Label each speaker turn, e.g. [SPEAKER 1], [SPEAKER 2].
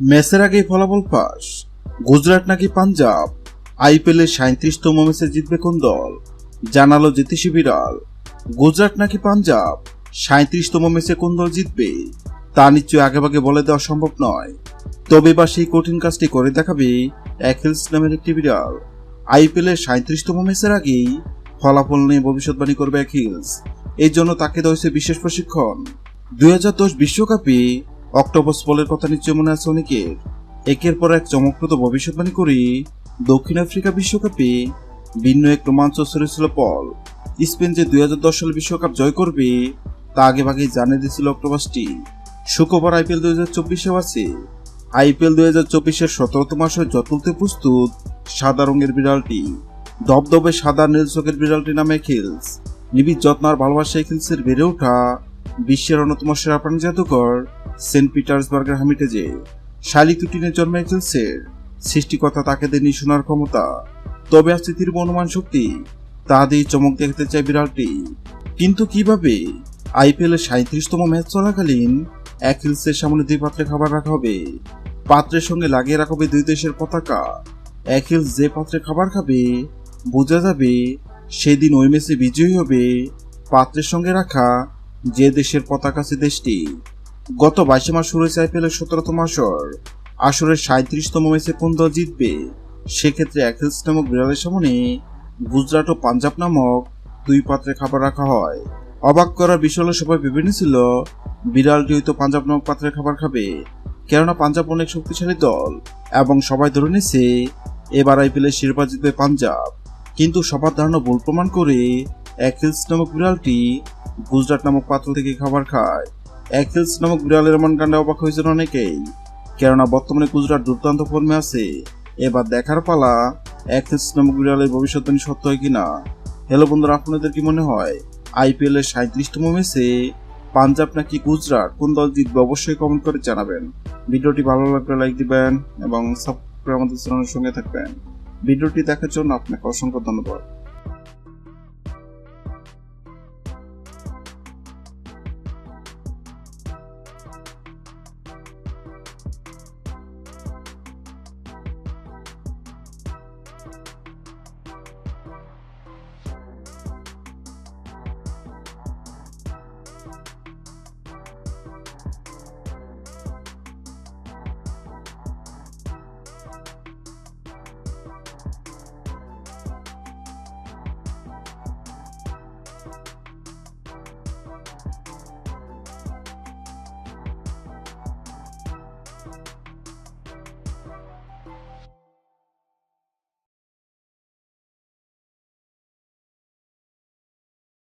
[SPEAKER 1] ম্যাচের আগেই ফলাফল ফাঁস। গুজরাট নাকি পাঞ্জাব? আইপিএলের সাঁত্রিশতম ম্যাচে জিতবে কোন দল? জানালো জ্যোতিষী বিড়াল। গুজরাট নাকি পাঞ্জাব? সাঁত্রিশতম ম্যাচে কোন দল জিতবে? তা নিশ্চয়ই আগেভাগে বলে দেওয়া সম্ভব নয়। তবে বা সেই কঠিন কাজটি করে দেখাবে অ্যাকেলস নামের একটি বিড়াল। আইপিএলের সাঁত্রিশতম ম্যাচের আগেই ফলাফল নিয়ে ভবিষ্যৎবাণী করবে অ্যাকিলস এই জন্য তাকে দেওয়া হয়েছে বিশেষ প্রশিক্ষণ। দুই বিশ্বকাপে অক্টোবর বলের কথা নিশ্চয় মনে আছে অনেকের? একের পর এক চমকপ্রদ ভবিষ্যৎবাণী করে, দক্ষিণ আফ্রিকা বিশ্বকাপে ভিন্ন এক রোমাঞ্চ ছড়েছিল পল। স্পেন যে দুই সালে বিশ্বকাপ জয় করবে, তা আগে ভাগেই জানিয়ে দিয়েছিল অক্টোবাসটি। শুক্রবার আইপিএল দুই হাজার চব্বিশেও আছে। আইপিএল দুই হাজার চব্বিশের সতেরোতম আসরে যত প্রস্তুত সাদা রঙের বিড়ালটি। দবদবে সাদা নীল চোখের বিড়ালটি নামে খিলস নিবিড় যত্ন আর ভালোবাসায় খেলসের বেড়ে ওঠা বিশ্বের অন্যতম সেরা প্রাণী জাদুঘর সেন্ট পিটার্সবার্গের হামিটেজে শালিক তুটিনের জন্মে খিলসের সৃষ্টিকর্তা তাকে দেননি শোনার ক্ষমতা। তবে আছে তীব্র অনুমান শক্তি। তা দিয়ে চমক দেখতে চায় বিড়ালটি। কিন্তু কীভাবে? আইপিএল এর সাঁত্রিশতম ম্যাচ চলাকালীন এক হিলসের সামনে দুই পাত্রে খাবার রাখা হবে। পাত্রের সঙ্গে লাগিয়ে রাখা হবে দুই দেশের পতাকা। এক হিলস যে পাত্রে খাবার খাবে, বোঝা যাবে সেদিন ওই ম্যাচে বিজয়ী হবে পাত্রের সঙ্গে রাখা যে দেশের পতাকা সে দেশটি। গত বাইশে মাস শুরু হয়েছে আইপিএল এর সতেরোতম আসর। আসরের সাঁত্রিশতম ম্যাচে দল জিতবে। সেক্ষেত্রে অ্যাকেলস নামক বিড়ালের সামনে গুজরাট ও পাঞ্জাব নামক দুই পাত্রে খাবার রাখা হয়। অবাক করার বিষয় হলো, সবাই ভেবে নিয়েছিল বিড়ালটি হয়তো পাঞ্জাব নামক পাত্রে খাবার খাবে। কেননা পাঞ্জাব অনেক শক্তিশালী দল এবং সবাই ধরে নিয়েছে, এবার আইপিএলের শিরোপা জিতবে পাঞ্জাব। কিন্তু সবার ধারণা ভুল প্রমাণ করে অ্যাকেলস নামক বিড়ালটি গুজরাট নামক পাত্র থেকে খাবার খায়। অ্যাকেলস নামক বিড়ালের এমন কাণ্ডে অবাক হয়েছেন অনেকেই। কেননা বর্তমানে গুজরাট দুর্দান্ত ফর্মে আছে। এবার দেখার পালা অ্যাকেলস নামক বিড়ালের ভবিষ্যৎবাণী সত্য হয় কিনা? হ্যালো বন্ধুরা, আপনাদের কি মনে হয়? আইপিএল এর সাঁত্রিশতম ম্যাচে পাঞ্জাব নাকি গুজরাট? কোন দল জিতবে? অবশ্যই কমেন্ট করে জানাবেন। ভিডিওটি ভালো লাগলে লাইক দিবেন এবং সাবস্ক্রাইব আমাদের চ্যানেলের সঙ্গে থাকবেন। ভিডিওটি দেখার জন্য আপনাকে অসংখ্য ধন্যবাদ। thank you